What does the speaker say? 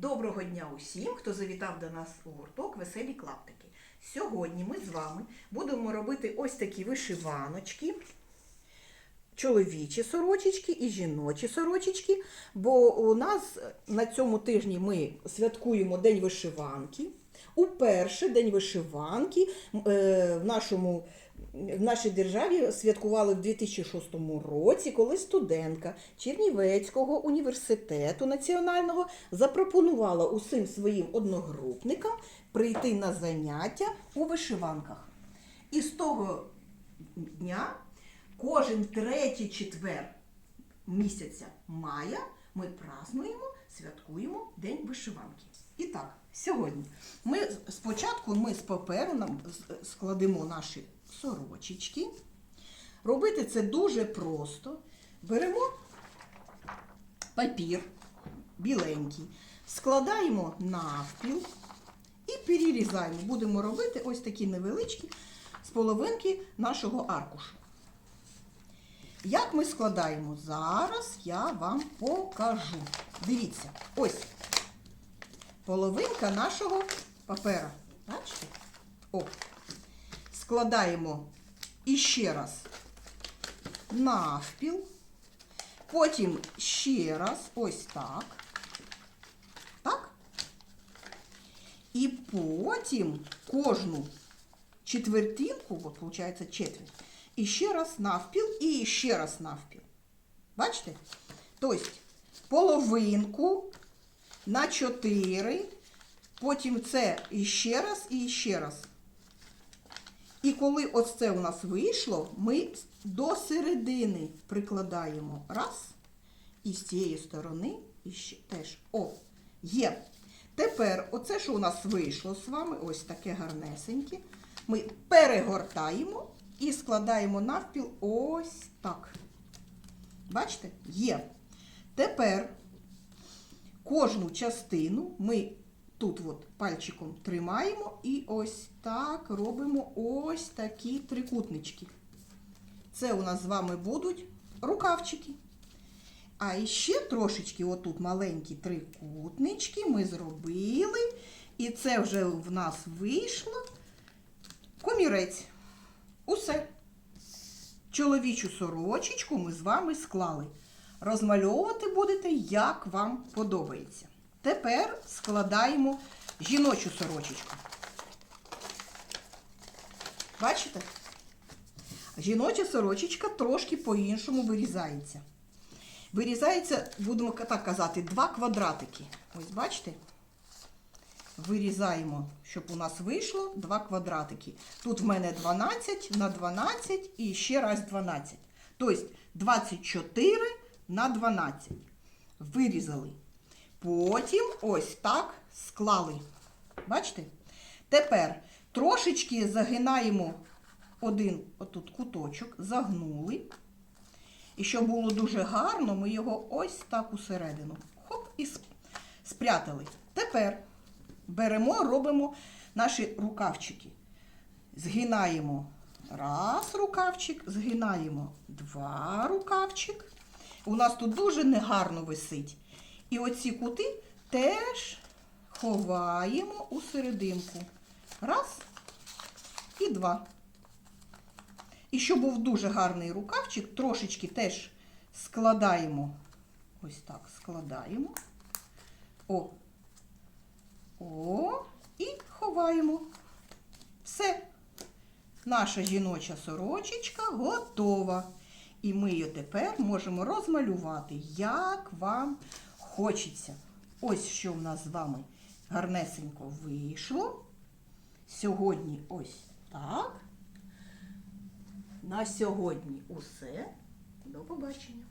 Доброго дня усім, хто завітав до нас у гурток Веселі клаптики. Сьогодні ми з вами будемо робити ось такі вишиваночки, чоловічі сорочечки і жіночі сорочечки, бо у нас на цьому тижні ми святкуємо День вишиванки. Уперше День вишиванки е, в нашому в нашій державі святкували в 2006 році, коли студентка Чернівецького університету національного запропонувала усім своїм одногрупникам прийти на заняття у вишиванках. І з того дня кожен третій четвер місяця мая ми празднуємо, святкуємо День вишиванки. І так, сьогодні ми спочатку ми з паперу складемо наші сорочечки. Робити це дуже просто. Беремо папір біленький, складаємо навпіл і перерізаємо. Будемо робити ось такі невеличкі з половинки нашого аркушу. Як ми складаємо? Зараз я вам покажу. Дивіться, ось половинка нашого папера. Бачите? О. Складаємо іще раз навпіл. Потім ще раз, ось так. Так? І потім кожну четвертинку, от виходить четверть, і ще раз навпіл, і ще раз навпіл. Бачите? Тобто половинку на 4, потім це іще раз і ще раз. І коли ось це у нас вийшло, ми до середини прикладаємо раз, і з цієї сторони і ще теж. О, є. Тепер оце, що у нас вийшло з вами, ось таке гарнесеньке, ми перегортаємо і складаємо навпіл ось так. Бачите? Є. Тепер кожну частину ми тут от пальчиком тримаємо і ось так робимо ось такі трикутнички. Це у нас з вами будуть рукавчики. А ще трошечки, отут маленькі трикутнички ми зробили. І це вже в нас вийшло комірець. Усе. Чоловічу сорочечку ми з вами склали. Розмальовувати будете, як вам подобається. Тепер складаємо жіночу сорочечку. Бачите? Жіноча сорочечка трошки по-іншому вирізається. Вирізається, будемо так казати, два квадратики. Ось бачите? Вирізаємо, щоб у нас вийшло два квадратики. Тут в мене 12 на 12 і ще раз 12. Тобто 24 на 12. Вирізали. Потім ось так склали. Бачите? Тепер трошечки загинаємо один отут куточок, загнули. І щоб було дуже гарно, ми його ось так усередину. Хоп, і спрятали. Тепер беремо, робимо наші рукавчики. Згинаємо раз рукавчик, згинаємо два рукавчик. У нас тут дуже негарно висить. І оці кути теж ховаємо у серединку. Раз і два. І щоб був дуже гарний рукавчик, трошечки теж складаємо. Ось так складаємо. О. О, і ховаємо. Все. Наша жіноча сорочечка готова. І ми її тепер можемо розмалювати, як вам хочеться. Ось що в нас з вами гарнесенько вийшло. Сьогодні ось так. На сьогодні усе. До побачення.